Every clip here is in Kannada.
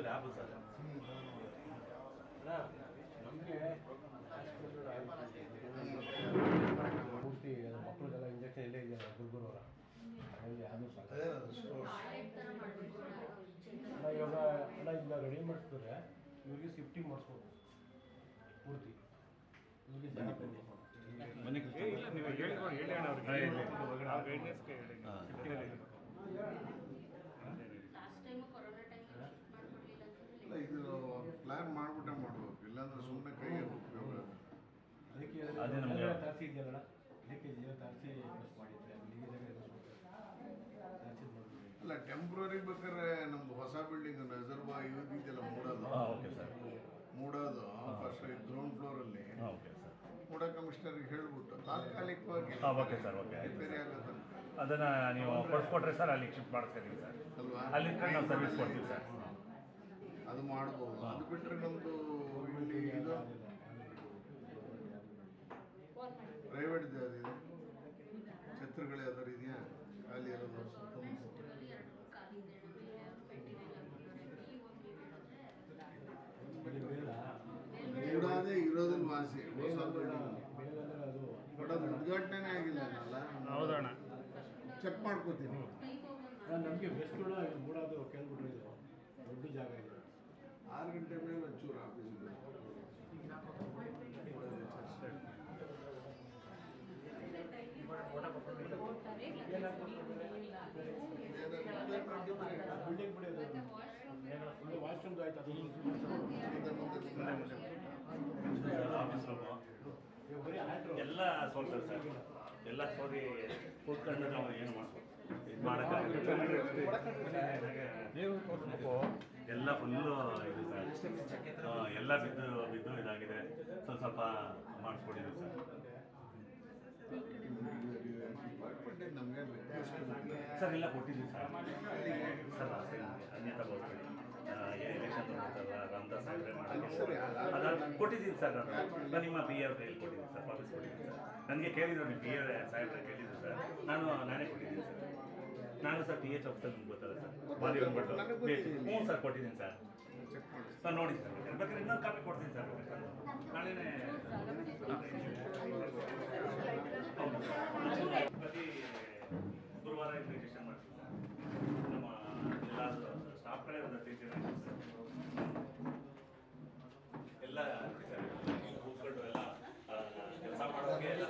ಲ್ಯಾಬ್ ಸರ್ ನಮಗೆ ಪೂರ್ತಿ ಮಕ್ಕಳಿಗೆಲ್ಲ ಇಂಜೆಕ್ಷನ್ ಇಲ್ಲೇ ಇದೆಯಲ್ಲ ಗುರುಗುರು ಅವರ. ಅದೇ ಅಲ್ಲ ಇವಾಗ ಎಲ್ಲ ಇಲ್ಲ ರೆಡಿ ಮಾಡಿಸ್ತಾರೆ ಇವ್ರಿಗೆ ಶಿಫ್ಟಿಂಗ್ ಮಾಡಿಸ್ಬೋದು. ಪೂರ್ತಿ. ಇವ್ರಿಗೆ ಜಾಗ ಕೊಡ್ಬೇಕು. ಮನೆ ಇಲ್ಲ ನೀವು ಹೇಳಿ ಹೇಳಿ ಅಣ್ಣ ಅವ್ರಿಗೆ ಹಾ, ಹೇಳಿ. ಆ ಗೈಡ್ನೆಸ್ಗೆ ಹೇಳಿ ಹಾ. ಲಾಸ್ಟ್ ಟೈಮ್ ಕೊರೋನಾ ಟೈಮ್ ಮಾಡ್ಕೊಡ್ಲಿಲ್ಲ ಇಲ್ಲ ಅಂತ ಇದು ಪ್ಲಾನ್ ಮಾಡ್ಬಿಟ್ಟೆ ಮಾಡ್ಬೇಕು ಇಲ್ಲಾಂದ್ರೆ ಸುಮ್ಮನೆ ಕೈಗೆ ಉಪಯೋಗ ಅದಕ್ಕೆ ಅದೇ ನಮ್ಗೆ- ತರಿಸಿ ಇದೆಯಲ್ಲ ಲೀಕೇಜ್ ತರಿಸಿ ಯೂಸ್ ನೋಡ್ತೀವಿ ಅಲ್ಲ ಟೆಂಪ್ರರಿ ಬೇಕಾದ್ರೆ ನಮ್ದು ಹೊಸ ಬಿಲ್ಡಿಂಗ್ ನಜರ್ಬಾ ಇದೆಯಲ್ಲ ಮೂಡೋದು. ಹಾಂ ಓಕೆ ಸರ್ ಮೂಡೋದು ಫಸ್ಟ್ ಗ್ರೌಂಡ್ ಫ್ಲೋರ್ ಸರ್ ಮೂಡ ಕಮಿಷನರ್ಗೆ ಹೇಳ್ಬಿಟ್ಟು ತಾತ್ಕಾಲಿಕವಾಗಿ ಓಕೆ ಸರ್ ಓಕೆ ರಿಪೇರಿ ಅದನ್ನು ನೀವು ಕೊಡ್ಸ್ಕೊಟ್ರೆ ಸರ್ ಅಲ್ಲಿ ಶಿಫ್ಟ್ ಮಾಡಿಸ್ಕೊತೀವಿ ಸರ್ ಅಲ್ವಾ? ಅಲ್ಲಿ ನಾವು ಸರ್ವಿಸ್ ಕೊಡ್ತೀವಿ ಸರ್ ಅದು ಮಾಡ್ಬೋದು. ಅದು ಬಿಟ್ಟರೆ ನಮ್ದು ಇಲ್ಲಿ ಇದು ಪ್ರೈವೇಟ್ ಇದೆ ಛತ್ರಗಳು ಯಾವ್ದಾರು ಇದೆಯಾ ಖಾಲಿ ಇರೋದು ಸುತ್ತಮುತ್ತ ಇರೋದನ್ನ ವಾಸಿ. ಹೊಸ ಬಟ್ ಅದು ಉದ್ಘಾಟನೆ ಆಗಿಲ್ಲ ಅಲ್ಲ ಹೌದಣ್ಣ. ಚೆಕ್ ಮಾಡ್ಕೋತೀನಿ. ನಮಗೆ ಬೆಸ್ಟ್ಗಳು ಮೂಡೋದು ಕೇಳ್ಬಿಟ್ರೆ ಇದು ದೊಡ್ಡ ಜಾಗ ಇದೆ. ಆರು ಗಂಟೆ ಮೇಲೆ ಒಂಚೂರು ಆಫೀಸ್ ಇದೆ ಬಿಲ್ಡಿಂಗ್ ಬಿಡಿ ಅದು ಫುಲ್ ವಾಶ್ರೂಮ್ದು ಆಯ್ತು ಅದು ಮುಂದೆ ಮುಂದೆ ಮುಂದೆ ಆಫೀಸ್ ರೂಮು ಇವಾಗ ಬರೀ ಆಯ್ತು ಎಲ್ಲ ಸೋಲ್ತಾರೆ ಸರ್ ಎಲ್ಲ ಸೋರಿ ಕೂತ್ಕೊಂಡು ನಾವು ಏನು ಮಾಡ್ಬೋದು? ಇದು ಮಾಡೋಕ್ಕಾಗಲ್ಲ. ಎಲ್ಲ ಫುಲ್ಲು ಇದು ಸರ್ ಎಲ್ಲ ಬಿದ್ದು ಬಿದ್ದು ಇದಾಗಿದೆ. ಸ್ವಲ್ಪ ಸ್ವಲ್ಪ ಮಾಡಿಸ್ಕೊಟ್ಟಿದ್ದೀವಿ ಸರ್ ಸರ್ ಎಲ್ಲ ಕೊಟ್ಟಿದ್ದೀವಿ ಸರ್ ಸರ್ ಅನ್ಯತಾ ಬೋಸ್ಬೇಡಿ ಎಲೆಕ್ಷನ್ ರಾಮದಾಸ್ ಅದಾದ ಕೊಟ್ಟಿದ್ದೀನಿ ಸರ್ ನಾನು ನಿಮ್ಮ ಬಿ ಆರ್ ಕೈಯಲ್ಲಿ ಕೊಟ್ಟಿದ್ದೀನಿ ಸರ್ ವಾಪಸ್ ಕೊಟ್ಟಿದ್ದೀನಿ ಸರ್ ನನಗೆ ಕೇಳಿದ್ರು ನಿಮ್ಮ ಪಿ ಆರ್ ಸಾಹೇಬ್ರೆ ಕೇಳಿದ್ರು ಸರ್ ನಾನು ನಾನೇ ಕೊಟ್ಟಿದ್ದೀನಿ ಸರ್ ನಾನು ಸರ್ ಪಿ ಎಚ್ ಆಫೀಸರ್ ನಿಮ್ಗೆ ಗೊತ್ತಲ್ಲ ಸರ್ ಬಾಲಿ ಬಂದ್ಬಿಟ್ಟು ಹ್ಞೂ ಸರ್ ಕೊಟ್ಟಿದ್ದೀನಿ ಸರ್ ಸರ್ ನೋಡಿ ಸರ್ ಬೇಕಾದ್ರೆ ಇನ್ನೊಂದು ಕಾಪಿ ಕೊಡ್ತೀನಿ ಸರ್ ನಾಳೆ ನಾಳೆನೇ ಪ್ರತಿ ಗುರುವಾರ ರಿಜಿಸ್ಟ್ರೇಷನ್ ಮಾಡ್ತೀನಿ ಸರ್ ನಮ್ಮ ಎಲ್ಲ ಸ್ಟಾಫ್ಗಳೇ ಒಂದು ಹತ್ತು ಜನ ಇದ್ದಾರೆ ಸರ್ ಎಲ್ಲ ಕೂತ್ಕೊಂಡು ಎಲ್ಲ ಕೆಲಸ ಮಾಡೋಕ್ಕೆ ಎಲ್ಲ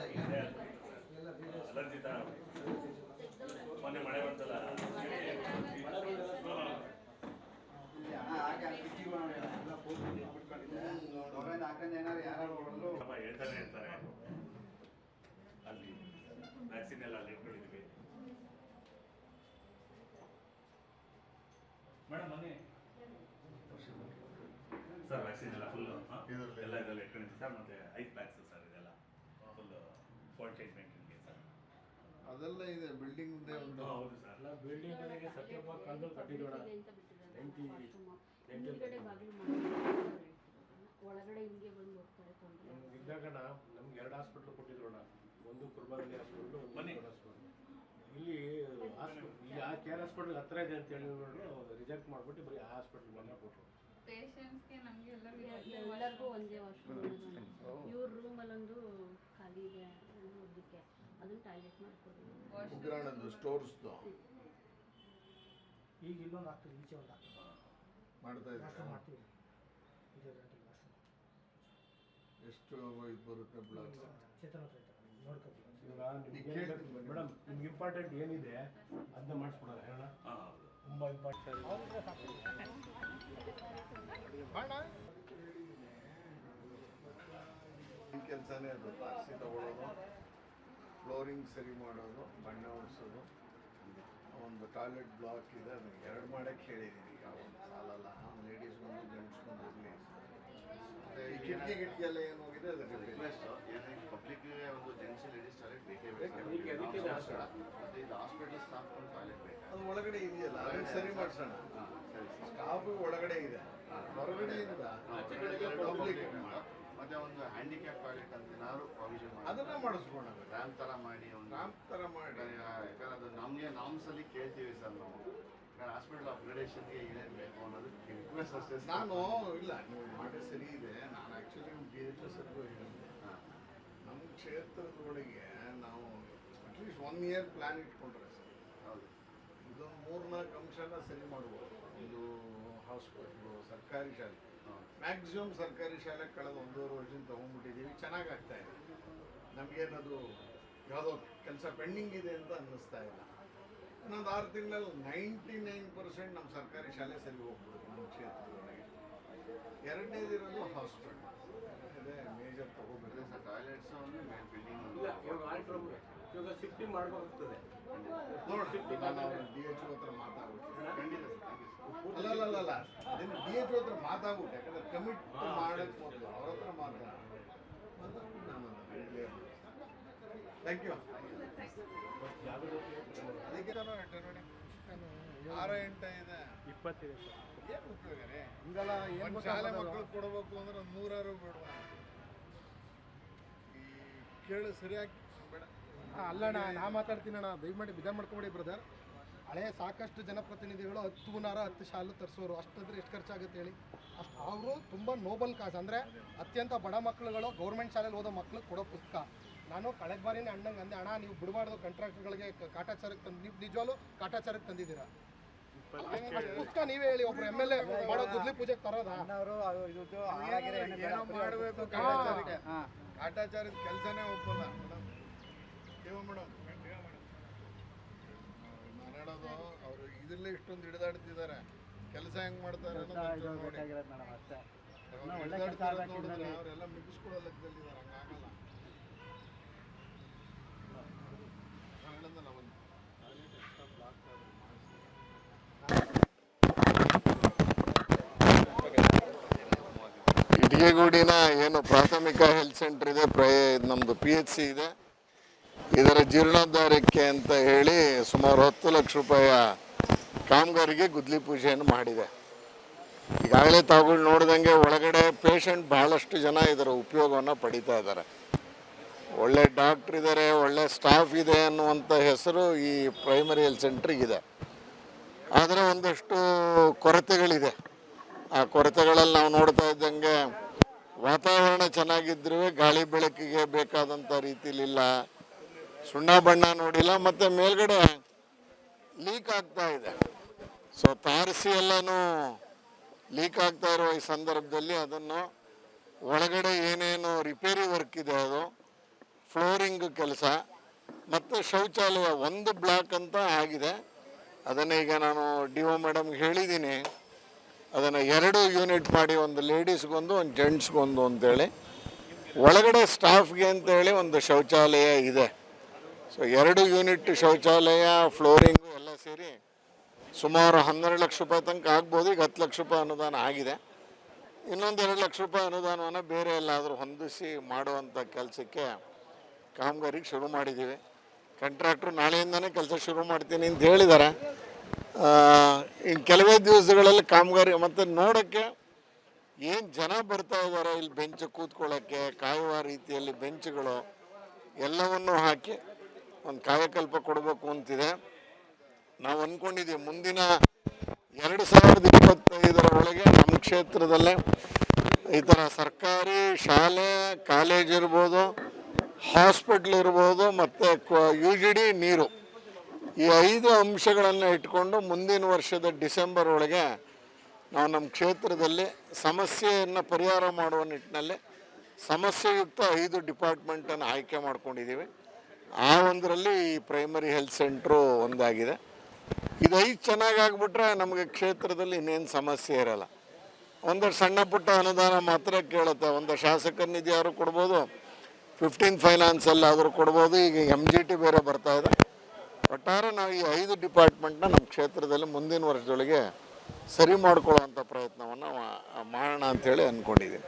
ಅಲರ್ಜಿ ಥರ ಮೊನ್ನೆ ಮಳೆ ಬಂತಲ್ಲ ಹೇಳ್ತಾನೆ ಇರ್ತಾರೆ. ಅಲ್ಲಿ ವ್ಯಾಕ್ಸಿನ್ ಎಲ್ಲ ಅಲ್ಲಿ ಇಟ್ಕೊಂಡಿದ್ವಿ ಮೇಡಮ್ ಬನ್ನಿ ಸರ್ ವ್ಯಾಕ್ಸಿನ್ ಎಲ್ಲ ಫುಲ್ಲು ಇದ್ರಲ್ಲಿ? ಎಲ್ಲ ಇದರಲ್ಲಿ ಇಟ್ಕೊಂಡಿದ್ವಿ ಸರ್ ಮತ್ತೆ ಐಸ್ ಪ್ಯಾಕ್ಸ್ ಸರ್ ಇದೆಲ್ಲ ಫುಲ್ ಕೋಲ್ಡ್ ಚೇಂಜ್ ಮೇಂಟೈನ್ಗೆ ಸರ್ ಅದೆಲ್ಲ ಇದೆ ಬಿಲ್ಡಿಂಗ್ ಇದೆ ಒಂದು. ಹೌದು ಸರ್. ಎಲ್ಲ ಬಿಲ್ಡಿಂಗ್ ಕಡೆಗೆ ಸತ್ಯಪ್ಪ ಕಾಲದಲ್ಲಿ ಕಟ್ಟಿದೋಣ. ಎಂಟಿ ಹಿಂದ್ಗಡೆ ಬಾಗಿಲು ಮಾಡಿ ಒಳಗಡೆ ಹಿಂಗೆ ಬಂದು ಹೋಗ್ತಾರೆ ತೊಂದರೆ ಇದ್ದಾಗ ನಮ್ಗೆ ಎರಡು ಹಾಸ್ಪಿಟ್ಲ್ ಕೊಟ್ಟಿದ್ರೋಣ ಒಂದು ಕುರ್ಬಾಗಲಿ ಹಾಸ್ಪಿಟ್ಲು ಒಂದು ಬನ್ನಿ. ಹಾಸ್ಪಿಟ್ಲ್ ಇಲ್ಲಿ ಹಾಸ್ಪಿಟ್ಲ್ ಈ ಆ ಕೇರ್ ಹಾಸ್ಪಿಟ್ಲ್ ಹತ್ರ ಇದೆ ಅಂತ ಹೇಳಿ ರಿಜೆಕ್ಟ್ ಮಾಡ್ಬಿಟ್ಟು ಬರೀ ಆ ಹಾಸ್ಪಿಟ್ಲ್ ಬಂದ ಕೊಟ್ಟರು ಪೇಷಂಟ್ಸ್ಗೆ ನಮಗೆ ಎಲ್ಲರಿಗೂ ಒಂದೇ ವಾಶ್ರೂಮ್ ಇವ್ರ ರೂಮಲ್ಲೊಂದು ಖಾಲಿ ಇದೆ ಓದಕ್ಕೆ ಅದನ್ನ ಟಾಯ್ಲೆಟ್ ಮಾಡ್ಕೊಡಿ. ಉಗ್ರಾಣದ್ದು ಸ್ಟೋರ್ಸ್ದು ಈಗ ಇಲ್ಲೊಂದು ಆಗ್ತದೆ ಈಚೆ ಒಂದು ಆಗ್ತದೆ. ಮಾಡ್ತಾ ಇದ್ದಾರೆ? ಮಾಡ್ತೀವಿ. ಇದೇ ರೇಟಿಗೆ ನಾಷ್ಟ ಎಷ್ಟು ಇದು ಬರುತ್ತೆ ಮೇಡಮ್ ನಿಮ್ಗೆ ಇಂಪಾರ್ಟೆಂಟ್ ಏನಿದೆ ಅದನ್ನ ಮಾಡಿಸ್ಬಿಡೋಣ ಹೇಳೋಣ? ತುಂಬ ಇಂಪಾರ್ಟೆಂಟ್ ಕೆಲಸನೇ ಅದು ತಾರಸಿ ತಗೊಳ್ಳೋದು. ಫ್ಲೋರಿಂಗ್ ಸರಿ ಮಾಡೋದು ಬಣ್ಣ ಹೊಡ್ಸೋದು ಒಂದು ಟಾಯ್ಲೆಟ್ ಬ್ಲಾಕ್ ಇದೆ ಅದನ್ನು ಎರಡು ಮಾಡಕ್ಕೆ ಹೇಳಿದ್ದೀನಿ ಈಗ ಒಂದು ಸಾಲಲ್ಲ ಲೇಡೀಸ್ ಒಂದು ಜೆಂಟ್ಸ್ ಒಂದು ಇರಲಿ ಮತ್ತೆ ಈ ಕಿಟಕಿ ಎಲ್ಲ ಏನು ಹೋಗಿದೆ ಅದಕ್ಕೆ ರಿಕ್ವೆಸ್ಟ್ ಏನಕ್ಕೆ ಪಬ್ಲಿಕ್ಗೆ ಒಂದು ಜೆಂಟ್ಸ್ ಲೇಡೀಸ್ ಟಾಯ್ಲೆಟ್ ಬೇಕೇ ಬೇಕು. ಮತ್ತೆ ಇದು ಹಾಸ್ಪಿಟಲ್ ಸ್ಟಾಫ್ ಟಾಯ್ಲೆಟ್ ಬೇಕು? ಅದು ಒಳಗಡೆ ಇದೆಯಲ್ಲ ಅದನ್ನ ಸರಿ ಮಾಡಿಸೋಣ. ಸ್ಟಾಫ್ ಒಳಗಡೆ ಇದೆ. ಹೊರಗಡೆಯಿಂದ ಪಬ್ಲಿಕ್ ಮತ್ತೆ ಒಂದು ಹ್ಯಾಂಡಿಕ್ಯಾಪ್ ಟಾಯ್ಲೆಟ್ ಅಂತ ಏನಾದ್ರು ಪ್ರಾವಿಷನ್ ಮಾಡಿ. ಅದನ್ನ ಮಾಡಿಸ್ಬೋಣ ರ್ಯಾಂಪ್ ತರ ಮಾಡಿ ಒಂದು ರ್ಯಾಂಪ್ ಥರ ಮಾಡಿ. ಯಾಕಂದ್ರೆ ಅದು ನಮಗೆ ನಾಮ್ಸ್ ಅಲ್ಲಿ ಕೇಳ್ತೀವಿ ಸರ್ ನಾವು. ಹಾಸ್ಪಿಟಲ್ ಅಪ್ಗ್ರೇಡೇಷನ್ಗೆ ಏನೇನು ಬೇಕು ಅನ್ನೋದು ರಿಕ್ವೆಸ್ಟ್ ಅಷ್ಟೇ ನಾನು ಇಲ್ಲ ನೀವು ಮಾಡಿ ಸರಿ ಇದೆ. ನಾನು ಆ್ಯಕ್ಚುಲಿ ಡಿ ಎಚ್ ಎಸ್ ಹೇಳಿದ್ದೆ. ನಮ್ಮ ಕ್ಷೇತ್ರದೊಳಗೆ ನಾವು at least one year plan ಇಟ್ಕೊಂಡ್ರೆ ಸರ್. ಹೌದು. ಇದು ಮೂರ್ನಾಲ್ಕು ಅಂಶನ ಸರಿ ಮಾಡ್ಬೋದು. ಒಂದು ಹಾಸ್ಪಿಟ್ಲು ಸರ್ಕಾರಿ ಶಾಲೆ. ಮ್ಯಾಕ್ಸಿಮಮ್ ಸರ್ಕಾರಿ ಶಾಲೆ ಕಳೆದ ಒಂದೂವರೆ ವರ್ಷದಿಂದ ತೊಗೊಂಡ್ಬಿಟ್ಟಿದ್ದೀವಿ. ಚೆನ್ನಾಗಿ ಆಗ್ತಾ ಇದೆ ನಮಗೇನದು ಯಾವುದೋ ಕೆಲಸ ಪೆಂಡಿಂಗ್ ಇದೆ ಅಂತ ಅನ್ನಿಸ್ತಾ ಇಲ್ಲ. ಇನ್ನೊಂದು ಆರು ತಿಂಗಳಲ್ಲಿ ನೈಂಟಿ ನೈನ್ ಪರ್ಸೆಂಟ್ ನಮ್ಮ ಸರ್ಕಾರಿ ಶಾಲೆ ಸರಿ ಹೋಗ್ಬೋದು ನಮ್ಮ ಕ್ಷೇತ್ರದೊಳಗೆ. ಎರಡನೇದಿರೋದು ಹಾಸ್ಪಿಟಲ್. ಅದೇ ಮೇಜರ್ ತಗೋಬೇಕು. ಇವಾಗ ಆಲ್ಟ್ರಮ್ ಮಾಡಬೇಕಾಗ್ತದೆ ಡಿ ಎಚ್ ಹತ್ರ ಮಾತಾಡ್ಬಿಟ್ಟು ಅಲ್ಲ ಅಲ್ಲ ಅಲ್ಲ ಅದನ್ನು ಡಿ ಎಚ್ ಹತ್ರ ಮಾತಾಡ್ಬಿಟ್ಟು ಯಾಕಂದ್ರೆ ಕಮಿಟ್ ಮಾಡಕ್ಕೆ ಮೊದಲು ಅವ್ರ ಹತ್ರ ಮಾತಾಡ ಥ್ಯಾಂಕ್ ಯು ಅದಕ್ಕೆ ನಾನು ಆರ ಎಂಟ ಇದೆ. ಇಪ್ಪತ್ತಿದೆ ಸರ್. ಏನು ಉಪಯೋಗ ರೀ? ಒಂದು ಶಾಲೆ ಮಕ್ಕಳು ಕೊಡಬೇಕು ಅಂದ್ರೆ ಒಂದು ನೂರಾರು ಬೇಡವಾ? ಈ ಕೇಳು ಸರಿಯಾಗಿ ಬೇಡ ಅಲ್ಲಣ್ಣ ನಾ ಮಾತಾಡ್ತೀನಿ ಅಣ್ಣ. ದಯಮಾಡಿ ಬಿದ ಮಾಡ್ಕೊಬೇಡಿ ಬ್ರದರ್ ಹಳೆ ಸಾಕಷ್ಟು ಜನಪ್ರತಿನಿಧಿಗಳು ಹತ್ತು ಹುನಾರ ಹತ್ತು ಶಾಲು ತರಿಸೋರು. ಅಷ್ಟಾದ್ರೆ ಎಷ್ಟು ಖರ್ಚಾಗುತ್ತೆ ಹೇಳಿ. ಅಷ್ಟು ಅವರು ತುಂಬ ನೋಬಲ್ ಕಾಸು. ಅಂದರೆ ಅತ್ಯಂತ ಬಡ ಮಕ್ಕಳುಗಳು ಗೌರ್ಮೆಂಟ್ ಶಾಲೆಯಲ್ಲಿ ಓದೋ ಮಕ್ಳಿಗೆ ಕೊಡೋ ಪುಸ್ತಕ. ನಾನು ಕಳೆದ ಬಾರಿನೇ ಅಣ್ಣಂಗೆ ಅಂದೆ ಅಣ್ಣ ನೀವು ಬಿಡಬಾರ್ದು ಕಾಂಟ್ರಾಕ್ಟರ್ಗಳಿಗೆ ಕಾಟಾಚಾರಕ್ಕೆ ತಂದು ನೀವು ನಿಜವಾಗ್ಲೂ ಕಾಟಾಚಾರಕ್ಕೆ ತಂದಿದ್ದೀರಾ? ಪುಸ್ತಕ ನೀವೇ ಹೇಳಿ ಒಬ್ರು ಎಂ ಎಲ್ ಎ ಮಾಡೋ ಗುದ್ಲಿ ಪೂಜೆಗೆ ತರೋದಾ? ಏನೋ ಮಾಡಬೇಕು ಕಾಟಾಚಾರಕ್ಕೆ ಕಾಟಾಚಾರದ ಕೆಲಸನೇ ಒಪ್ಪಲ್ಲ. ದೇವ ಮೇಡಮ್. ನಾನು ಹೇಳೋದು ಅವರು ಇದರಲ್ಲೇ ಇಷ್ಟೊಂದು ಹಿಡಿದಾಡ್ತಿದ್ದಾರೆ. ಕೆಲಸ ಹೆಂಗ್ ಮಾಡ್ತಾರೆ ನೋಡಿದ್ರೆ ಅವರೆಲ್ಲ ಮುಗಿಸ್ಕೊಳ್ಳೋ ಲೆಕ್ಕದಲ್ಲಿದ್ದಾರೆ ಹಂಗಾಗಲ್ಲ ನಾನು ಹೇಳೋದಲ್ಲ ಒಂದು ಟಾಯ್ಲೆಟ್ ಎಕ್ಸ್ಟ್ರಾ ಬ್ಲಾಕ್ ಆದ್ರೆ ಮಾಡಿಸಿ ಇಟಿಗೆಗೂಡಿನ ಏನು ಪ್ರಾಥಮಿಕ ಹೆಲ್ತ್ ಸೆಂಟರ್ ಇದೆ ಪ್ರೈ ನಮ್ದು ಪಿ ಎಚ್ ಸಿ ಇದೆ. ಇದರ ಜೀರ್ಣೋದ್ಧಾರಕ್ಕೆ ಅಂತ ಹೇಳಿ ಸುಮಾರು ಹತ್ತು ಲಕ್ಷ ರೂಪಾಯಿಯ ಕಾಮಗಾರಿಗೆ ಗುದ್ಲಿ ಪೂಜೆಯನ್ನು ಮಾಡಿದೆ. ಈಗಾಗಲೇ ತಾವುಗಳು ನೋಡಿದಂಗೆ ಒಳಗಡೆ ಪೇಷಂಟ್ ಬಹಳಷ್ಟು ಜನ ಇದರ ಉಪಯೋಗವನ್ನು ಪಡಿತಾ ಇದ್ದಾರೆ. ಒಳ್ಳೆ ಡಾಕ್ಟ್ರ್ ಇದ್ದಾರೆ, ಒಳ್ಳೆ ಸ್ಟಾಫ್ ಇದೆ ಅನ್ನುವಂಥ ಹೆಸರು ಈ ಪ್ರೈಮರಿ ಹೆಲ್ತ್ ಸೆಂಟ್ರಿಗಿದೆ ಆದರೆ ಒಂದಷ್ಟು ಕೊರತೆಗಳಿದೆ. ಆ ಕೊರತೆಗಳಲ್ಲಿ ನಾವು ನೋಡ್ತಾ ಇದ್ದಂಗೆ ವಾತಾವರಣ ಚೆನ್ನಾಗಿದ್ರೂ ಗಾಳಿ ಬೆಳಕಿಗೆ ಬೇಕಾದಂಥ ರೀತಿಲಿಲ್ಲ. ಸುಣ್ಣ ಬಣ್ಣ ನೋಡಿಲ್ಲ, ಮತ್ತು ಮೇಲ್ಗಡೆ ಲೀಕ್ ಆಗ್ತಾ ಇದೆ. ಸೊ ತಾರಸಿ ಎಲ್ಲನೂ ಲೀಕ್ ಆಗ್ತಾ ಇರುವ ಈ ಸಂದರ್ಭದಲ್ಲಿ ಅದನ್ನು ಒಳಗಡೆ ಏನೇನು ರಿಪೇರಿ ವರ್ಕ್ ಇದೆ ಅದು ಫ್ಲೋರಿಂಗ್ ಕೆಲಸ, ಮತ್ತು ಶೌಚಾಲಯ ಒಂದು ಬ್ಲಾಕ್ ಅಂತ ಆಗಿದೆ. ಅದನ್ನು ಈಗ ನಾನು ಡಿ ಒ ಮೇಡಮ್ಗೆ ಹೇಳಿದ್ದೀನಿ. ಅದನ್ನು ಎರಡು ಯೂನಿಟ್ ಮಾಡಿ ಒಂದು ಲೇಡೀಸ್ಗೊಂದು ಒಂದು ಜೆಂಟ್ಸ್ಗೊಂದು ಅಂತೇಳಿ. ಒಳಗಡೆ ಸ್ಟಾಫ್ಗೆ ಅಂತೇಳಿ ಒಂದು ಶೌಚಾಲಯ ಇದೆ. ಸೊ ಎರಡು ಯೂನಿಟ್ ಶೌಚಾಲಯ ಫ್ಲೋರಿಂಗು ಎಲ್ಲ ಸೇರಿ ಸುಮಾರು ಹನ್ನೆರಡು ಲಕ್ಷ ರೂಪಾಯಿ ತನಕ ಆಗ್ಬೋದು. ಈಗ ಹತ್ತು ಲಕ್ಷ ರೂಪಾಯಿ ಅನುದಾನ ಆಗಿದೆ. ಇನ್ನೊಂದು ಎರಡು ಲಕ್ಷ ರೂಪಾಯಿ ಅನುದಾನವನ್ನು ಬೇರೆ ಎಲ್ಲಾದರೂ ಹೊಂದಿಸಿ ಮಾಡುವಂಥ ಕೆಲಸಕ್ಕೆ ಕಾಮಗಾರಿಗೆ ಶುರು ಮಾಡಿದ್ದೀವಿ. ಕಾಂಟ್ರಾಕ್ಟ್ರು ನಾಳೆಯಿಂದನೇ ಕೆಲಸ ಶುರು ಮಾಡ್ತೀನಿ ಅಂತ ಹೇಳಿದ್ದಾರೆ. ಇನ್ನು ಕೆಲವೇ ದಿವಸಗಳಲ್ಲಿ ಕಾಮಗಾರಿ ಮತ್ತು ನೋಡೋಕ್ಕೆ ಏನು ಜನ ಬರ್ತಾ ಇದ್ದಾರೆ, ಇಲ್ಲಿ ಬೆಂಚ್ ಕೂತ್ಕೊಳ್ಳೋಕ್ಕೆ, ಕಾಯುವ ರೀತಿಯಲ್ಲಿ ಬೆಂಚ್ಗಳು ಎಲ್ಲವನ್ನೂ ಹಾಕಿ ಒಂದು ಕಾಯಕಲ್ಪ ಕೊಡಬೇಕು ಅಂತಿದೆ. ನಾವು ಅಂದ್ಕೊಂಡಿದ್ದೀವಿ ಮುಂದಿನ ಎರಡು ಸಾವಿರದ ಇಪ್ಪತ್ತೈದರ ಒಳಗೆ ನಮ್ಮ ಕ್ಷೇತ್ರದಲ್ಲೇ ಈ ಥರ ಸರ್ಕಾರಿ ಶಾಲೆ, ಕಾಲೇಜ್ ಇರ್ಬೋದು, ಹಾಸ್ಪಿಟ್ಲ್ ಇರ್ಬೋದು, ಮತ್ತು ಯು ಜಿ ಡಿ ನೀರು. ಈ ಐದು ಅಂಶಗಳನ್ನು ಇಟ್ಕೊಂಡು ಮುಂದಿನ ವರ್ಷದ ಡಿಸೆಂಬರ್ ಒಳಗೆ ನಾವು ನಮ್ಮ ಕ್ಷೇತ್ರದಲ್ಲಿ ಸಮಸ್ಯೆಯನ್ನು ಪರಿಹಾರ ಮಾಡುವ ನಿಟ್ಟಿನಲ್ಲಿ ಸಮಸ್ಯೆಯುಕ್ತ ಐದು ಡಿಪಾರ್ಟ್ಮೆಂಟನ್ನು ಆಯ್ಕೆ ಮಾಡ್ಕೊಂಡಿದ್ದೀವಿ. ಆ ಒಂದರಲ್ಲಿ ಪ್ರೈಮರಿ ಹೆಲ್ತ್ ಸೆಂಟ್ರು ಒಂದಾಗಿದೆ. ಇದು ಐದು ಚೆನ್ನಾಗಿ ಆಗ್ಬಿಟ್ರೆ ನಮಗೆ ಕ್ಷೇತ್ರದಲ್ಲಿ ಇನ್ನೇನು ಸಮಸ್ಯೆ ಇರಲ್ಲ. ಒಂದು ಸಣ್ಣ ಪುಟ್ಟ ಅನುದಾನ ಮಾತ್ರ ಕೇಳುತ್ತೆ. ಒಂದು ಶಾಸಕರ ನಿಧಿ ಆದರೂ ಕೊಡ್ಬೋದು ಫಿಫ್ಟೀನ್ ಫೈನಾನ್ಸಲ್ಲಿ ಆದರೂ ಕೊಡ್ಬೋದು. ಈಗ ಎಂ ಜಿ ಟಿ ಬೇರೆ ಬರ್ತಾ ಇದೆ. ಒಟ್ಟಾರೆ ನಾವು ಈ ಐದು ಡಿಪಾರ್ಟ್ಮೆಂಟ್ನ ನಮ್ಮ ಕ್ಷೇತ್ರದಲ್ಲಿ ಮುಂದಿನ ವರ್ಷದೊಳಗೆ ಸರಿ ಮಾಡ್ಕೊಳ್ಳುವಂಥ ಪ್ರಯತ್ನವನ್ನು ಮಾಡೋಣ ಅಂಥೇಳಿ ಅಂದ್ಕೊಂಡಿದ್ದೀನಿ